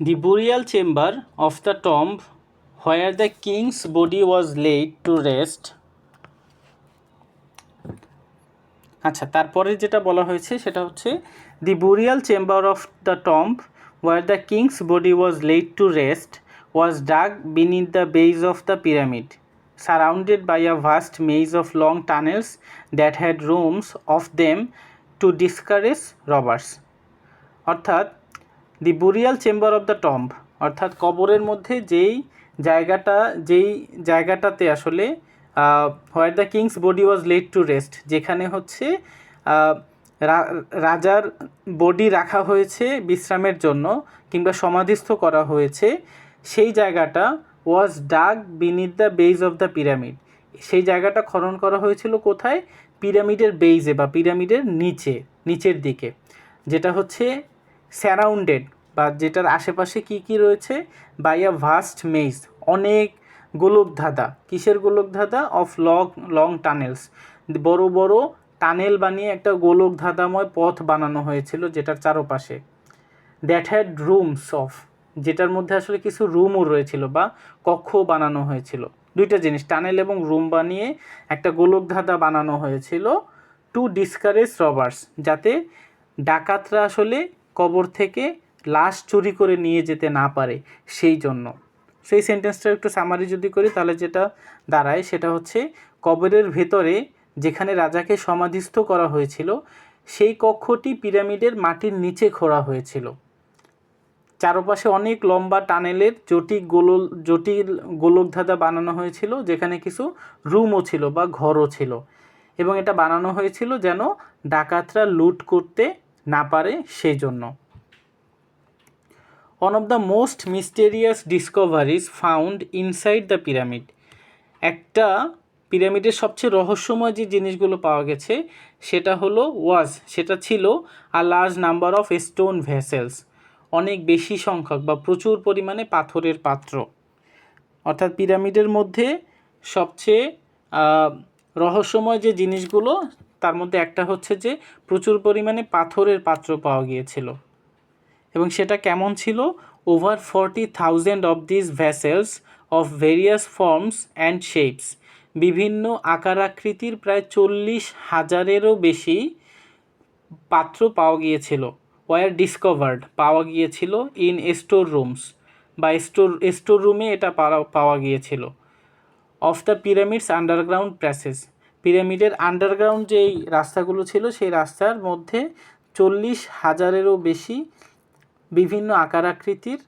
The burial chamber of the tomb where the king's body was laid to rest. আচ্ছা তারপরে যেটা বলা হয়েছে সেটা হচ্ছে the burial chamber of the tomb where the king's body was laid to rest was dug beneath the base of the pyramid surrounded by a vast maze of long tunnels that had rooms off them to discourage robbers অর্থাৎ the burial chamber of the tomb অর্থাৎ কবরের মধ্যে যেই জায়গাটা, যেই জায়গাটাতে আসলে where the king's body was laid to rest যেখানে হচ্ছে রাজার বডি রাখা হয়েছে বিশ্রামের জন্য কিংবা সমাধিস্থ করা হয়েছে, সেই জায়গাটা was dug beneath the base of the pyramid সেই জায়গাটা খনন করা হয়েছিল কোথায়? পিরামিডের বেইজে বা পিরামিডের নিচে, নিচের দিকে, যেটা হচ্ছে স্যারাউন্ডেড বা যেটার আশেপাশে কি কি রয়েছে বাই আ ভাস্ট মেজ অনেক গোলকধাঁধা। কিসের গোলকধাঁধা? অফ লং লং টানেলস বড় বড় টানেল বানিয়ে একটা গোলকধাঁধাময় পথ বানানো হয়েছিল যেটার চারপাশে। দ্যাট হ্যাড রুমস অফ যেটার মধ্যে আসলে কিছু রুমও রয়েছিল বা কক্ষ বানানো হয়েছিল। দুইটা জিনিস টানেল এবং রুম বানিয়ে একটা গোলকধাঁধা বানানো হয়েছিল টু ডিসকারেজ রবার্স যাতে ডাকাতরা আসলে কবর থেকে লাশ চুরি করে নিয়ে যেতে না পারে সেই জন্য। সেই সেন্টেন্সটা একটু সামারি যদি করি, তাহলে যেটা দাঁড়ায় সেটা হচ্ছে, কবরের ভেতরে যেখানে রাজাকে সমাধিস্থ করা হয়েছিল, সেই কক্ষটি পিরামিডের মাটির নিচে খোঁড়া হয়েছিল। চারপাশে অনেক লম্বা টানেলের জটিল গোলল জটিল গোলকধাঁধা বানানো হয়েছিল, যেখানে কিছু রুমও ছিল বা ঘরও ছিল। এবং এটা বানানো হয়েছিল যেন ডাকাতরা লুট করতে না পারে সেই জন্য one of the most mysterious discoveries found inside the pyramid একটা পিরামিডের সবচেয়ে রহস্যময় যে জিনিসগুলো পাওয়া গেছে, সেটা হলো ওয়াজ সেটা ছিল a large number of stone vessels অনেক বেশি সংখ্যক বা প্রচুর পরিমাণে পাথরের পাত্র। অর্থাৎ পিরামিডের মধ্যে সবচেয়ে রহস্যময় যে জিনিসগুলো তার মধ্যে একটা হচ্ছে যে প্রচুর পরিমাণে পাথরের পাত্র পাওয়া গিয়েছিল। এবং সেটা কেমন ছিল? Over forty thousand of this vessels of various forms and shapes বিভিন্ন আকার আকৃতির প্রায় চল্লিশ হাজারেরও বেশি পাত্র পাওয়া গিয়েছিল। ওয়ার ডিসকভার্ড পাওয়া গিয়েছিল ইন স্টোর রুমস বা স্টোর স্টোর রুমে এটা পাওয়া- গিয়েছিল। Of the pyramids underground passage পিরামিডের আন্ডারগ্রাউন্ড যেই রাস্তাগুলো ছিল, সেই রাস্তার মধ্যে চল্লিশ হাজারেরও বেশি বিভিন্ন আকার আকৃতির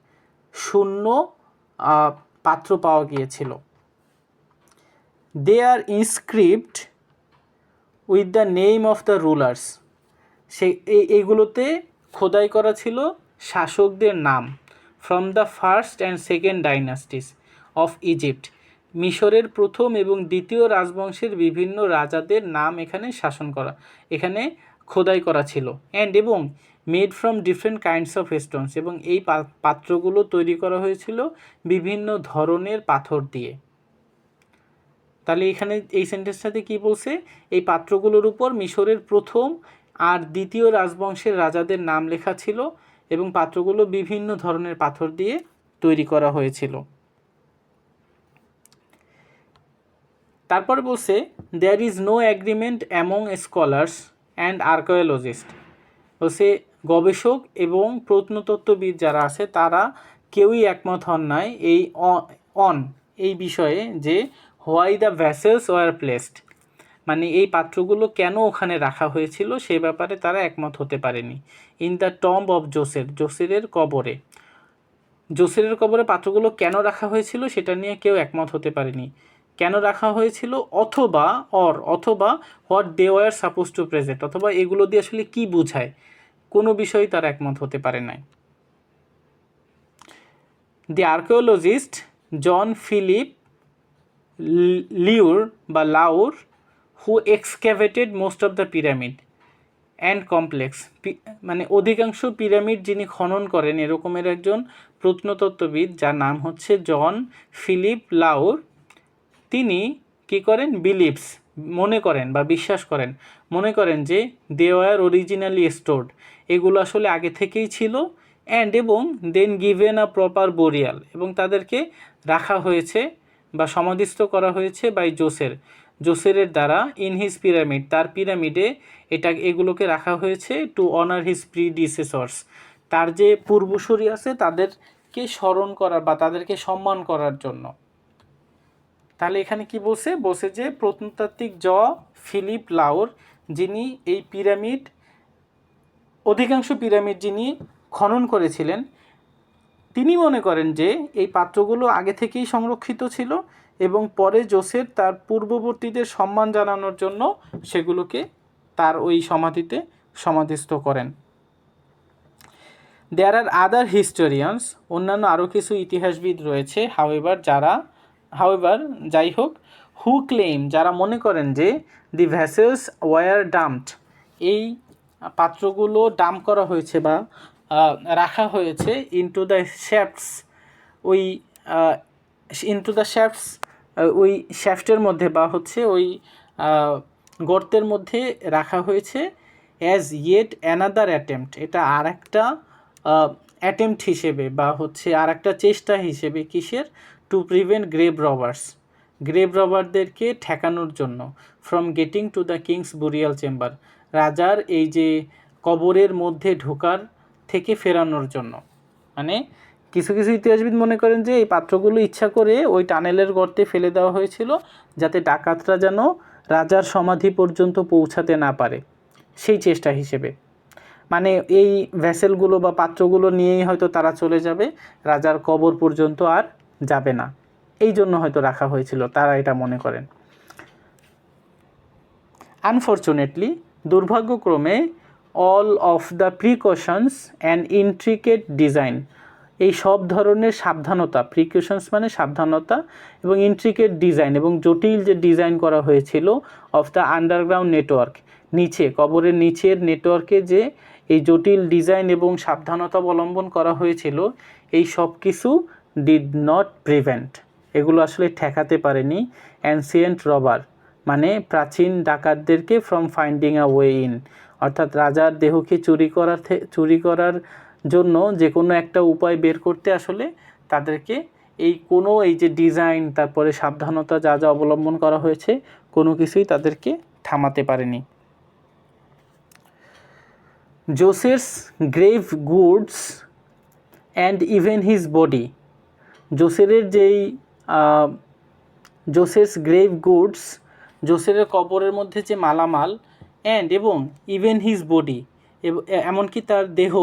শূন্য পাত্র পাওয়া গিয়েছিল। They are inscript with the name of the rulers সে এই এইগুলোতে খোদাই করা ছিল শাসকদের নাম। From the first and second dynasties of Egypt মিশরের প্রথম এবং দ্বিতীয় রাজবংশের বিভিন্ন রাজাদের নাম এখানে শাসন করা, এখানে খোদাই করা ছিল। অ্যান্ড এবং made from different kinds of stones এবং এই পাত্রগুলো তৈরি করা হয়েছিল বিভিন্ন ধরনের পাথর দিয়ে। তাহলে এখানে এই সেন্টেন্সটাতে কি বলছে? এই পাত্রগুলোর উপর মিশরের প্রথম আর দ্বিতীয় রাজবংশের রাজাদের নাম লেখা ছিল এবং পাত্রগুলো বিভিন্ন ধরনের পাথর দিয়ে তৈরি করা হয়েছিল। তারপর বলছে there is no agreement among scholars and archaeologist বলছে, গবেষক এবং প্রত্নতত্ত্ববিদ যারা আছে, তারা কেউই একমত হন নাই এই অন এই বিষয়ে যে why the vessels were placed. মানে এই পাত্রগুলো কেন ওখানে রাখা হয়েছিল সে ব্যাপারে তারা একমত হতে পারেনি। In the tomb of Djoser জোসেরের কবরে। জোসেরের কবরে পাত্রগুলো কেন রাখা হয়েছিল সেটা নিয়ে কেউ একমত হতে পারেনি। কেন রাখা হয়েছিল? অথবা অর অথবা what they were suppose to present অথবা এগুলো দিয়ে আসলে কি বোঝায়? কোনো বিষয়ে তার একমত হতে পারে নাই। The archaeologist John Philip Lauer বা Lauer who excavated most of the pyramid and complex মানে অধিকাংশ পিরামিড যিনি খনন করেন, এরকমের একজন প্রত্নতত্ত্ববিদ যার নাম হচ্ছে জন ফিলিপ লাউর তিনি কি করেন? বিলিভস মনে করেন বা বিশ্বাস করেন। মনে করেন যে দে ওয়ার অরিজিনালি স্টোর্ড এগুলো আসলে আগে থেকেই ছিল অ্যান্ড এবং then given a proper burial এবং তাদেরকে রাখা হয়েছে বা সমাধিস্থ করা হয়েছে বাই জোসের জোসেরের দ্বারা ইন হিজ পিরামিড তার পিরামিডে এটা, এগুলোকে রাখা হয়েছে টু অনার হিজ প্রিডিসেসর্স তার যে পূর্বসূরি আছে, তাদেরকে স্মরণ করার বা তাদেরকে সম্মান করার জন্য। তাহলে এখানে কি বলছে? বলছে যে প্রত্নতাত্ত্বিক জ ফিলিপ লাউর, যিনি এই পিরামিড, অধিকাংশ পিরামিড যিনি খনন করেছিলেন, তিনি মনে করেন যে এই পাত্রগুলো আগে থেকেই সংরক্ষিত ছিল এবং পরে জোসেফ তার পূর্ববর্তীদের সম্মান জানানোর জন্য সেগুলোকে তার ওই সমাধিতে সমাধিস্থ করেন। দেয়ার আর আদার হিস্টোরিয়ানস অন্যান্য আরও কিছু ইতিহাসবিদ রয়েছে হাওয়েভার যারা হাওয়েভার যাই হোক হু ক্লেম যারা মনে করেন যে দি ভ্যাসেলস ওয়ার ডাম্পড এই পাত্রগুলো ডাম্প করা হয়েছে বা রাখা হয়েছে ইনটু দ্য শ্যাফটস ওই ইনটু দ্য শ্যাফটস ওই শ্যাফটের মধ্যে বা হচ্ছে ওই গর্তের মধ্যে রাখা হয়েছে অ্যাজ ইয়েট অ্যানাদার অ্যাটেম্পট এটা আর একটা অ্যাটেম্পট হিসেবে বা হচ্ছে আর একটা চেষ্টা হিসেবে কিসের? To prevent grave robbers grave রবারদেরকে ঠেকানোর জন্য from getting to the king's burial chamber রাজার এই যে কবরের মধ্যে ঢোকার থেকে ফেরানোর জন্য। মানে কিছু কিছু ইতিহাসবিদ মনে করেন যে, এই পাত্রগুলো ইচ্ছা করে ওই টানেলের গর্তে ফেলে দেওয়া হয়েছিল, যাতে ডাকাতরা যেন রাজার সমাধি পর্যন্ত পৌঁছাতে না পারে। সেই চেষ্টা হিসেবে। মানে এই ভ্যাসেলগুলো বা পাত্রগুলো নিয়েই হয়তো তারা চলে যাবে, রাজার কবর পর্যন্ত আর যাবে না। এই জন্য হয়তো রাখা হয়েছিল, তারা এটা মনে করেন। Unfortunately দুর্ভাগ্যক্রমে all of the precautions and intricate design এই সব ধরনের সাবধানতা প্রিকশনস মানে সাবধানতা এবং ইন্ট্রিকেট ডিজাইন এবং জটিল যে ডিজাইন করা হয়েছিল অফ দ্য আন্ডারগ্রাউন্ড নেটওয়ার্ক নিচে, কবরের নিচের নেটওয়ার্কে যে এই জটিল ডিজাইন এবং সাবধানতা অবলম্বন করা হয়েছিল, এই সব কিছু ডিড নট প্রিভেন্ট এগুলো আসলে ঠেকাতে পারেনি। অ্যানসিয়েন্ট রবার মানে প্রাচীন ডাকাতদেরকে from finding a way in অর্থাৎ রাজার দেহকে চুরি করার চুরি করার জন্য যে কোনো একটা উপায় বের করতে আসলে তাদেরকে এই কোনো এই যে ডিজাইন তারপরে সাবধানতা যা যা অবলম্বন করা হয়েছে, কোনো কিছুই তাদেরকে থামাতে পারেনি। জোসেস grave goods and even his body জোসেরের যেই আহ, জোসেফস গ্রেভ গুডস জোসেরের কবরের মধ্যে যে মালামাল অ্যান্ড এবং ইভেন হিজ বডি এমনকি তার দেহ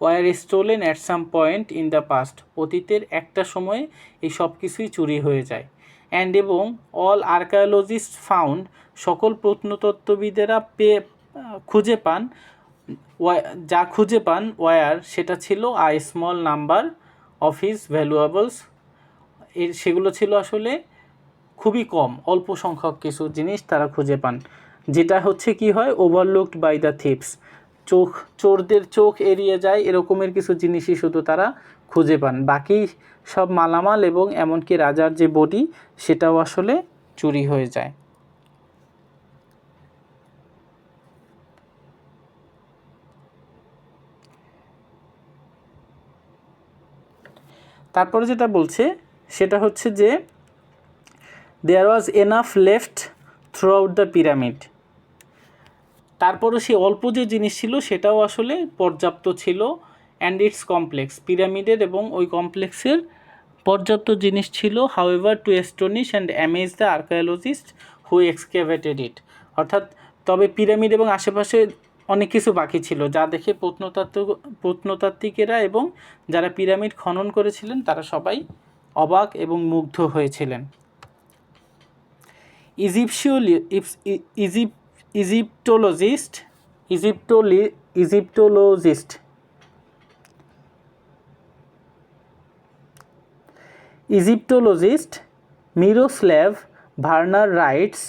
were stolen at some point in the past অতীতের একটা সময়ে এই সব কিছুই চুরি হয়ে যায়। অ্যান্ড এবং অল আর্কায়োলজিস্ট ফাউন্ড সকল প্রত্নতত্ত্ববিদেরা পেয়ে খুঁজে পান যা খুঁজে পান ওয়ার সেটা ছিল a small number of his valuables এর সেগুলো ছিল আসলে খুবই কম, অল্প সংখ্যক কিছু জিনিস তারা খুঁজে পান। যেটা হচ্ছে কি হয় ওভারলুকড বাই দ্য থিপস চোখ, চোরদের চোখ এড়িয়ে যায়, এরকমের কিছু জিনিসই শুধু তারা খুঁজে পান। বাকি সব মালামাল এবং এমনকি রাজার যে বডি, সেটাও আসলে চুরি হয়ে যায়। তারপরে যেটা বলছে, সেটা হচ্ছে যে there was enough left throughout the pyramid তারপরও সেই অল্প যে জিনিস ছিল, সেটাও আসলে পর্যাপ্ত ছিল অ্যান্ড ইটস কমপ্লেক্স পিরামিডের এবং ওই কমপ্লেক্সের পর্যাপ্ত জিনিস ছিল however to astonish and amaze the archaeologist who excavated it অর্থাৎ তবে পিরামিড এবং আশেপাশে অনেক কিছু বাকি ছিল, যা দেখে প্রত্নতাত্ত্বিক প্রত্নতাত্ত্বিকেরা এবং যারা পিরামিড খনন করেছিলেন, তারা সবাই অবাক এবং মুগ্ধ হয়েছিলেন। ইজিপশিওলি ইজিপ Egyptologist ইজিপ্টোলি Egyptologist Egyptologist Miroslav Verner writes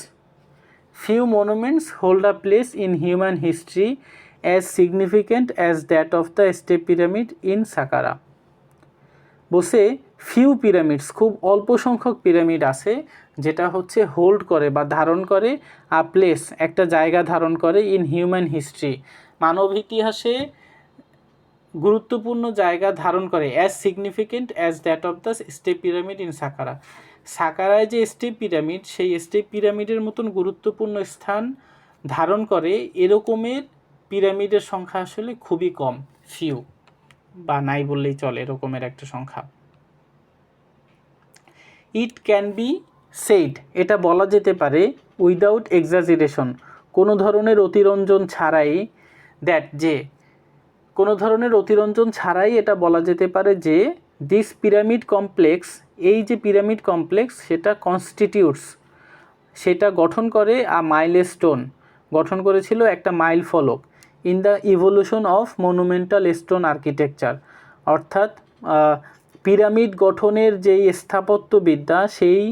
few monuments hold a place in human history as significant as that of the step pyramid in Saqqara. বসে ফিউ পিরামিডস খুব অল্প সংখ্যক পিরামিড আছে, যেটা হচ্ছে হোল্ড করে বা ধারণ করে আ প্লেস একটা জায়গা ধারণ করে ইন হিউম্যান হিস্ট্রি মানব ইতিহাসে গুরুত্বপূর্ণ জায়গা ধারণ করে as significant as that of the step pyramid in Saqqara সাকারায় যে স্টেপ পিরামিড, সেই স্টেপ পিরামিডের মতন গুরুত্বপূর্ণ স্থান ধারণ করে এরকমের পিরামিডের সংখ্যা আসলে খুবই কম ফিউ বা নাই বললেই চলে এরকমের একটা সংখ্যা। ইট ক্যান বি সেইড এটা বলা যেতে পারে উইদাউট এক্সাজিরেশন কোনো ধরনের অতিরঞ্জন ছাড়াই দ্যাট যে, কোনো ধরনের অতিরঞ্জন ছাড়াই এটা বলা যেতে পারে যে দিস পিরামিড কমপ্লেক্স এই যে পিরামিড কমপ্লেক্স, সেটা কনস্টিটিউটস সেটা গঠন করে আ মাইলস্টোন গঠন করেছিল একটা মাইল ফলক in the evolution of monumental stone architecture অর্থাৎ পিরামিড গঠনের যেই স্থাপত্যবিদ্যা, সেই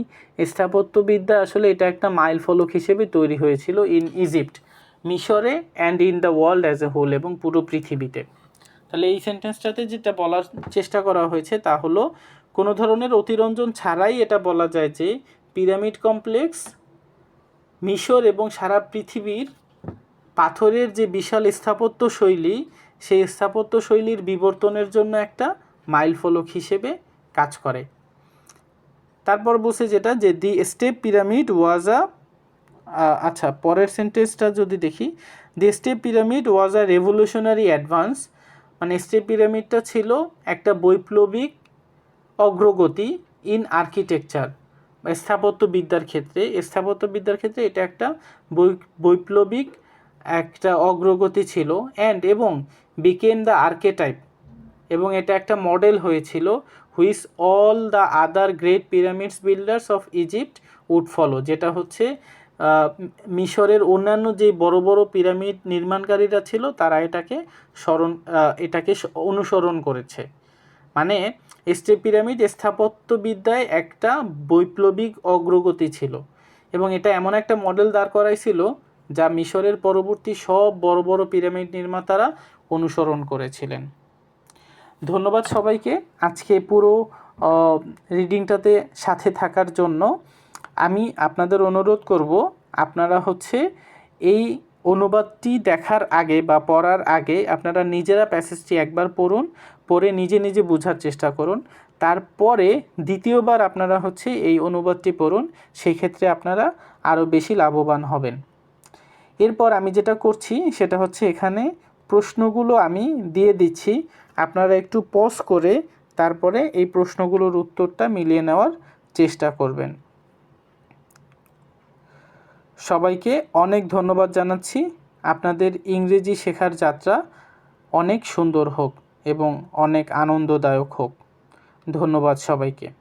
স্থাপত্যবিদ্যা আসলে এটা একটা মাইল ফলক হিসেবে তৈরি হয়েছিল ইন ইজিপ্ট মিশরে and in the world as a whole এবং পুরো পৃথিবীতে। তাহলে এই সেন্টেন্সটাতে যেটা বলার চেষ্টা করা হয়েছে তা হলো কোনো ধরনের অতিরঞ্জন ছাড়াই এটা বলা যায় যে পিরামিড কমপ্লেক্স, মিশর এবং সারা পৃথিবীর পাথরের যে বিশাল স্থাপত্য শৈলী, সেই স্থাপত্য শৈলীর বিবর্তনের জন্য একটা মাইল ফলক হিসেবে কাজ করে। তারপর বসে যেটা যে the step pyramid was a আচ্ছা পরের সেন্টেন্সটা যদি দেখি, the step pyramid was a revolutionary advance মানে স্টেপ পিরামিডটা ছিল একটা বৈপ্লবিক অগ্রগতি ইন আর্কিটেকচার স্থাপত্যবিদ্যার ক্ষেত্রে স্থাপত্যবিদ্যার ক্ষেত্রে এটা একটা বৈপ্লবিক একটা অগ্রগতি ছিল অ্যান্ড এবং বিকেম দ্য আর্কেটাইপ এবং এটা একটা মডেল হয়েছিল which all the other great pyramids builders of Egypt would follow যেটা হচ্ছে মিশরের অন্যান্য যে বড় বড় পিরামিড নির্মাণকারীরা ছিল তারা এটাকে স্মরণ এটাকে অনুসরণ করেছে। মানে স্টেপ পিরামিড স্থাপত্যবিদ্যায় একটা বৈপ্লবিক অগ্রগতি ছিল এবং এটা এমন একটা মডেল দাঁড় করাইছিল যা মিশরের পরবর্তী সব বড় বড় পিরামিড নির্মাতারা অনুসরণ করেছিলেন। ধন্যবাদ সবাইকে আজকে পুরো রিডিংটাতে সাথে থাকার জন্য। আমি আপনাদের অনুরোধ করব, আপনারা হচ্ছে এই অনুবাদটি দেখার আগে বা পড়ার আগে আপনারা নিজেরা প্যাসেজটি একবার পড়ুন পড়ে নিজে নিজে বোঝার চেষ্টা করুন। তারপরে দ্বিতীয়বার আপনারা হচ্ছে এই অনুবাদটি পড়ুন সেই ক্ষেত্রে আপনারা আরও বেশি লাভবান হবেন। এরপর আমি যেটা করছি, সেটা হচ্ছে এখানে প্রশ্নগুলো আমি দিয়ে দিচ্ছি। আপনারা একটু পজ করে তারপরে এই প্রশ্নগুলোর উত্তরটা মিলিয়ে নেওয়ার চেষ্টা করবেন। সবাইকে অনেক ধন্যবাদ জানাচ্ছি। আপনাদের ইংরেজি শেখার যাত্রা অনেক সুন্দর হোক। এবং অনেক আনন্দদায়ক হোক। ধন্যবাদ সবাইকে।